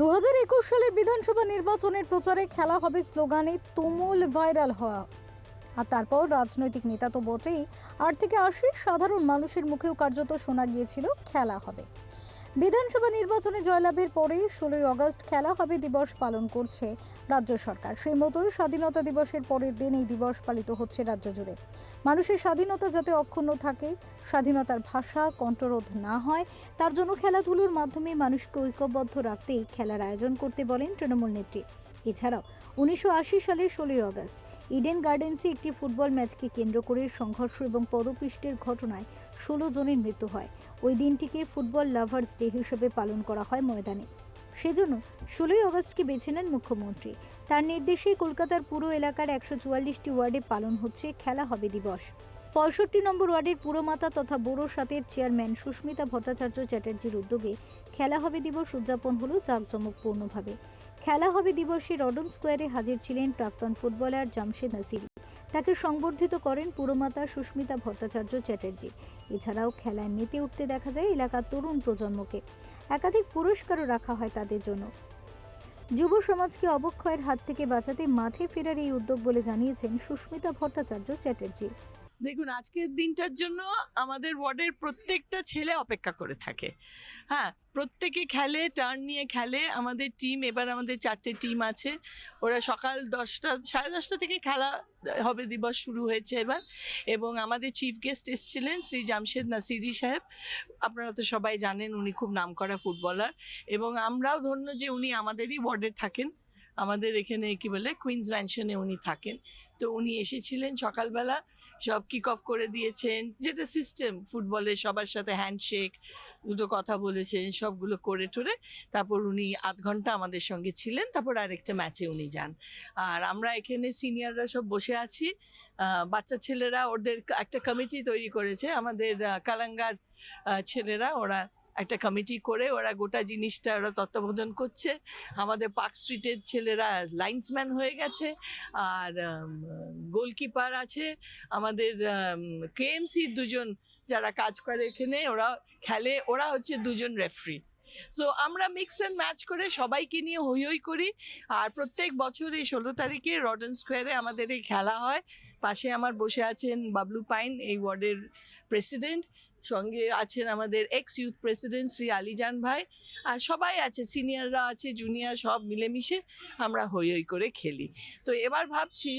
দু হাজার একুশ সালের বিধানসভা নির্বাচনের প্রচারে খেলা হবে স্লোগানে তুমুল ভাইরাল হওয়া। আর তারপর রাজনৈতিক নেতা তো বটেই। আট থেকে আশি সাধারণ মানুষের মুখেও কার্যত শোনা গিয়েছিল, খেলা হবে। বিধানসভা নির্বাচনে জয়লাভের পরেই ষোলোই অগস্ট খেলা হবে দিবস পালন করছে রাজ্য সরকার। সেই মতোই স্বাধীনতা দিবসের পরের দিন এই দিবস পালিত হচ্ছে রাজ্য জুড়ে। মানুষের স্বাধীনতা যাতে অক্ষুণ্ণ থাকে, স্বাধীনতার ভাষা কণ্ঠরোধ না হয়, তার জন্য খেলাধুলোর মাধ্যমে মানুষকে ঐক্যবদ্ধ রাখতেই খেলার আয়োজন করতে বলেন তৃণমূল নেত্রী। এছাড়াও উনিশশো আশি সালের ষোলোই আগস্ট ইডেন গার্ডেন্সে একটি ফুটবল ম্যাচকে কেন্দ্র করে সংঘর্ষ এবং পদপিষ্টের ঘটনায় ষোলো জনের মৃত্যু হয়। ওই দিনটিকে ফুটবল লাভার্স ডে হিসেবে পালন করা হয় ময়দানে। সেজন্য ষোলোই আগস্টকে বেছে নেন মুখ্যমন্ত্রী। তার নির্দেশে কলকাতার পুরো এলাকার একশো চুয়াল্লিশটি ওয়ার্ডে পালন হচ্ছে খেলা হবে দিবস। পঁয়ষট্টি নম্বর ওয়ার্ডের পুরমাতা তথা বড়ো সাতের চেয়ারম্যান সুস্মিতা ভট্টাচার্য চ্যাটার্জির উদ্যোগে খেলা হবে দিবস উদযাপন হলো জাঁকজমকপূর্ণভাবে। খেলা হবে দিবসে রডন স্কোয়ারে হাজির ছিলেন প্রাক্তন ফুটবলার জামশেদ নাসিরি। তাকে সংবর্ধিত করেন পুরমাতা সুস্মিতা ভট্টাচার্য চ্যাটার্জি। এছাড়াও খেলায় মেতে উঠতে দেখা যায় এলাকার তরুণ প্রজন্মকে। একাধিক পুরস্কারও রাখা হয় তাদের জন্য। যুব সমাজকে অবক্ষয়ের হাত থেকে বাঁচাতে মাঠে ফেরার এই উদ্যোগ বলে জানিয়েছেন সুস্মিতা ভট্টাচার্য চ্যাটার্জি। দেখুন, আজকের দিনটার জন্য আমাদের ওয়ার্ডের প্রত্যেকটা ছেলে অপেক্ষা করে থাকে। হ্যাঁ প্রত্যেকে খেলে টার্ন নিয়ে খেলে, আমাদের টিম এবার আমাদের চারটে টিম আছে। ওরা সকাল দশটা, সাড়ে দশটা থেকে খেলা হবে, দিবস শুরু হয়েছে এবার। এবং আমাদের চিফ গেস্ট এসেছিলেন শ্রী জামশেদ নাসিরি সাহেব। আপনারা তো সবাই জানেন, উনি খুব নামকরা ফুটবলার এবং আমরাও ধন্য যে উনি আমাদেরই ওয়ার্ডে থাকেন। আমাদের এখানে কি বলে কুইন্স ম্যানশনে উনি থাকেন। তো উনি এসেছিলেন সকালবেলা, সব কিক অফ করে দিয়েছেন। যেটা সিস্টেম ফুটবলে সবার সাথে হ্যান্ডশেক দুটো কথা বলেছেন, সবগুলো করে টোরে, তারপর উনি আধ ঘণ্টা আমাদের সঙ্গে ছিলেন, তারপর আরেকটা ম্যাচে উনি যান। আর আমরা এখানে সিনিয়ররা সব বসে আছি। বাচ্চা ছেলেরা, ওদের একটা কমিটি তৈরি করেছে। আমাদের কালাঙ্গার ছেলেরা, ওরা একটা কমিটি করে ওরা গোটা জিনিসটা ওরা তত্ত্বাবধান করছে। আমাদের পার্ক স্ট্রিটের ছেলেরা লাইন্সম্যান হয়ে গেছে। আর গোলকিপার আছে। আমাদের কেএমসির দুজন যারা কাজ করে এখানে ওরা খেলে। ওরা হচ্ছে দুজন রেফারি সো আমরা মিক্স অ্যান্ড ম্যাচ করে সবাইকে নিয়ে হই হই করি। আর প্রত্যেক বছর এই ষোলো তারিখে রডন স্কোয়ারে আমাদের এই খেলা হয়। পাশে আমার বসে আছেন বাবলু পাইন, এই ওয়ার্ডের প্রেসিডেন্ট সঙ্গে আছেন আমাদের ex youth president Shri Alijan ভাই। আর সবাই আছে সিনিয়ররা আছে জুনিয়র সব মিলেমিশে আমরা হই হই করে খেলি। তো এবার ভাবছি,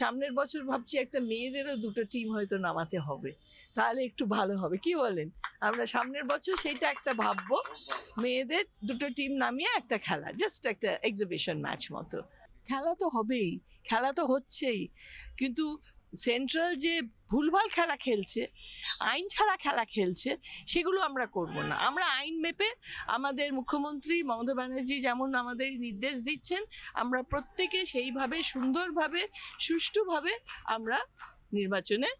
সামনের বছর ভাবছি একটা মেয়েদেরও দুটো টিম হয়তো নামাতে হবে। তাহলে একটু ভালো হবে, কি বলেন? আমরা সামনের বছর সেইটা একটা ভাববো, মেয়েদের দুটো টিম নামিয়ে একটা খেলা জাস্ট একটা এক্সিবিশন ম্যাচ মতো। খেলা তো হবেই, খেলা তো হচ্ছেই। কিন্তু সেন্ট্রাল যে ভুলভাল খেলা খেলছে, আইন ছাড়া খেলা খেলছে, সেগুলো আমরা করব না। আমরা আইন মেপে আমাদের মুখ্যমন্ত্রী মমতা ব্যানার্জি যেমন আমাদের নির্দেশ দিচ্ছেন, আমরা প্রত্যেকে সেইভাবে সুন্দরভাবে, সুষ্ঠুভাবে আমরা নির্বাচনে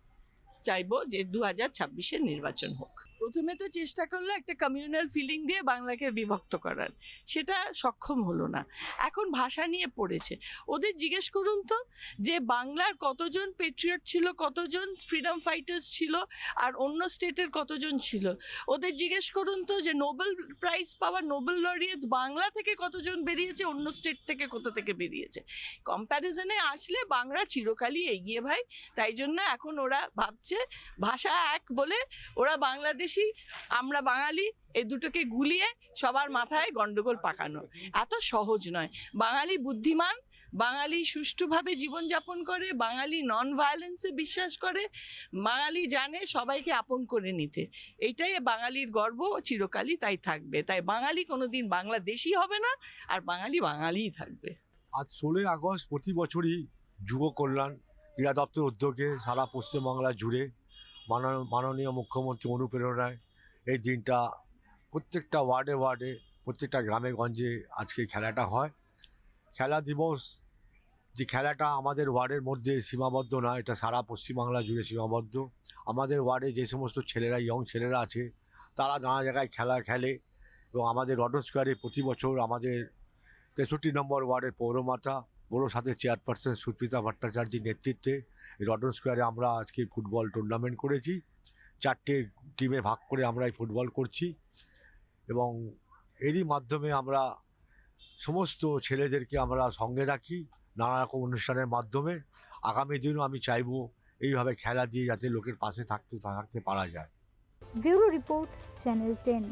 চাইব যে দু হাজার ছাব্বিশের নির্বাচন হোক। প্রথমে তো চেষ্টা করল একটা কমিউনাল ফিলিং দিয়ে বাংলাকে বিভক্ত করার। সেটা সক্ষম হলো না। এখন ভাষা নিয়ে পড়েছে। ওদের জিজ্ঞেস করুন তো যে বাংলার কতজন পেট্রিয়ট ছিল, কতজন ফ্রিডম ফাইটার্স ছিল, আর অন্য স্টেটের কতজন ছিল? ওদের জিজ্ঞেস করুন তো যে নোবেল প্রাইজ পাওয়া নোবেল লরিয়েটস বাংলা থেকে কতজন বেরিয়েছে, অন্য স্টেট থেকে কোথা থেকে বেরিয়েছে? কম্প্যারিজনে আসলে বাংলা চিরকালই এগিয়ে ভাই। তাই জন্য এখন ওরা ভাবছে ভাষা এক বলে ওরা বাংলাদেশি আমরা বাঙালি, এই দুটোকে গুলিয়ে সবার মাথায় গন্ডগোল পাকানো। এত সহজ নয়। বাঙালি বুদ্ধিমান, বাঙালি সুষ্ঠুভাবে জীবনযাপন করে, বাঙালি নন ভায়োলেন্সে বিশ্বাস করে, বাঙালি জানে সবাইকে আপন করে নিতে। এইটাই বাঙালির গর্ব, চিরকালই তাই থাকবে। তাই বাঙালি কোনোদিন বাংলাদেশি হবে না, আর বাঙালি বাঙালিই থাকবে। আজ ষোলোই আগস্ট প্রতি বছরই যুব কল্যাণ ক্রীড়া দপ্তর উদ্যোগে সারা পশ্চিমবাংলা জুড়ে মাননীয় মুখ্যমন্ত্রী অনুপ্রেরণায় এই দিনটা প্রত্যেকটা ওয়ার্ডে ওয়ার্ডে, প্রত্যেকটা গ্রামে গঞ্জে আজকে খেলাটা হয়। খেলা দিবস যে খেলাটা আমাদের ওয়ার্ডের মধ্যে সীমাবদ্ধ না এটা সারা পশ্চিমবাংলা জুড়ে সীমাবদ্ধ। আমাদের ওয়ার্ডে যে সমস্ত ছেলেরা ইয়ং ছেলেরা আছে, তারা নানা জায়গায় খেলা খেলে এবং আমাদের রডন স্কোয়ারে প্রতি বছর আমাদের তেষট্টি নম্বর ওয়ার্ডের পৌরমাতা বড়ো সাথে চেয়ারপারসন সুস্মিতা ভট্টাচার্যের নেতৃত্বে রডন স্কোয়ারে আমরা আজকে ফুটবল টুর্নামেন্ট করেছি। চারটে টিমে ভাগ করে আমরা এই ফুটবল করছি এবং এরই মাধ্যমে আমরা সমস্ত ছেলেদেরকে আমরা সঙ্গে রাখি নানা রকম অনুষ্ঠানের মাধ্যমে। আগামী দিনও আমি চাইব এইভাবে খেলা দিয়ে যাতে লোকের পাশে থাকতে থাকতে পারা যায়। Bureau report, channel ten.